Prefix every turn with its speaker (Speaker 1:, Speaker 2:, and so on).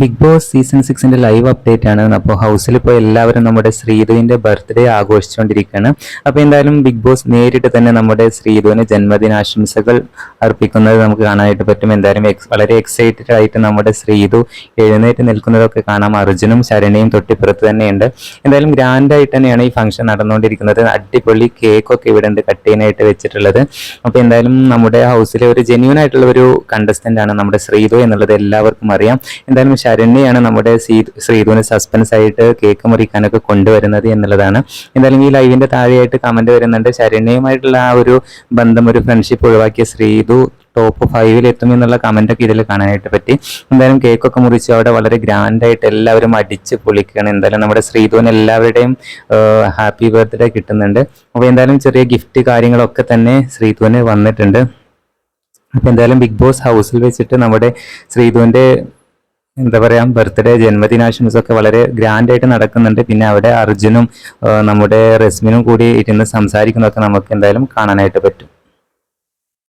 Speaker 1: Big boss season സിക്സിന്റെ live update ആണ്. അപ്പോൾ ഹൗസിൽ ഇപ്പോൾ എല്ലാവരും നമ്മുടെ ശ്രീധുവിന്റെ ബർത്ത്ഡേ ആഘോഷിച്ചുകൊണ്ടിരിക്കുകയാണ് അപ്പോൾ എന്തായാലും ബിഗ് ബോസ് നേരിട്ട് തന്നെ നമ്മുടെ ശ്രീധുവിന് ജന്മദിനാശംസകൾ അർപ്പിക്കുന്നത് നമുക്ക് കാണാനായിട്ട് പറ്റും. എന്തായാലും വളരെ എക്സൈറ്റഡ് ആയിട്ട് നമ്മുടെ ശ്രീധു എഴുന്നേറ്റ് നിൽക്കുന്നതൊക്കെ കാണാം. അർജുനും ശരണയും തൊട്ടിപ്പുറത്ത് തന്നെയുണ്ട്. എന്തായാലും ഗ്രാൻഡ് ആയിട്ട് തന്നെയാണ് ഈ ഫംഗ്ഷൻ നടന്നുകൊണ്ടിരിക്കുന്നത്. അടിപൊളി കേക്കൊക്കെ ഇവിടെ ഉണ്ട് കട്ട് ചെയ്യാനായിട്ട് വെച്ചിട്ടുള്ളത്. അപ്പോൾ എന്തായാലും നമ്മുടെ ഹൗസിലെ ഒരു ജെന്യൂൻ ആയിട്ടുള്ള ഒരു കണ്ടസ്റ്റന്റ് ആണ് നമ്മുടെ ശ്രീധു എന്നുള്ളത് എല്ലാവർക്കും അറിയാം. എന്തായാലും ശരണ്യാണ് നമ്മുടെ ശ്രീധുവിന് സസ്പെൻസ് ആയിട്ട് കേക്ക് മുറിക്കാനൊക്കെ കൊണ്ടുവരുന്നത് എന്നുള്ളതാണ്. എന്തായാലും ഈ ലൈവിന്റെ താഴെയായിട്ട് കമന്റ് വരുന്നുണ്ട്. ശരണ്യയുമായിട്ടുള്ള ആ ഒരു ബന്ധം ഒരു ഫ്രണ്ട്ഷിപ്പ് ഒഴിവാക്കിയ ശ്രീധു ടോപ്പ് ഫൈവിൽ എത്തും എന്നുള്ള കമന്റ് ഒക്കെ ഇതിൽ കാണാനായിട്ട് പറ്റി. എന്തായാലും കേക്കൊക്കെ മുറിച്ച് അവിടെ വളരെ ഗ്രാൻഡ് ആയിട്ട് എല്ലാവരും അടിച്ച് പൊളിക്കുകയാണ്. എന്തായാലും നമ്മുടെ ശ്രീധുവിന് എല്ലാവരുടെയും ഹാപ്പി ബർത്ത്ഡേ കിട്ടുന്നുണ്ട്. അപ്പോൾ എന്തായാലും ചെറിയ ഗിഫ്റ്റ് കാര്യങ്ങളൊക്കെ തന്നെ ശ്രീധുവിന് വന്നിട്ടുണ്ട്. അപ്പോൾ എന്തായാലും ബിഗ് ബോസ് ഹൗസിൽ വെച്ചിട്ട് നമ്മുടെ ശ്രീധുവിന്റെ എന്താ പറയാ ബർത്ത്ഡേ ജന്മദിനാശംസൊക്കെ വളരെ ഗ്രാൻഡ് ആയിട്ട് നടക്കുന്നുണ്ട്. പിന്നെ അവിടെ അർജുനും നമ്മുടെ റസ്മിനും കൂടി ഇരുന്ന് സംസാരിക്കുന്നതൊക്കെ നമുക്ക് എന്തായാലും കാണാനായിട്ട് പറ്റും.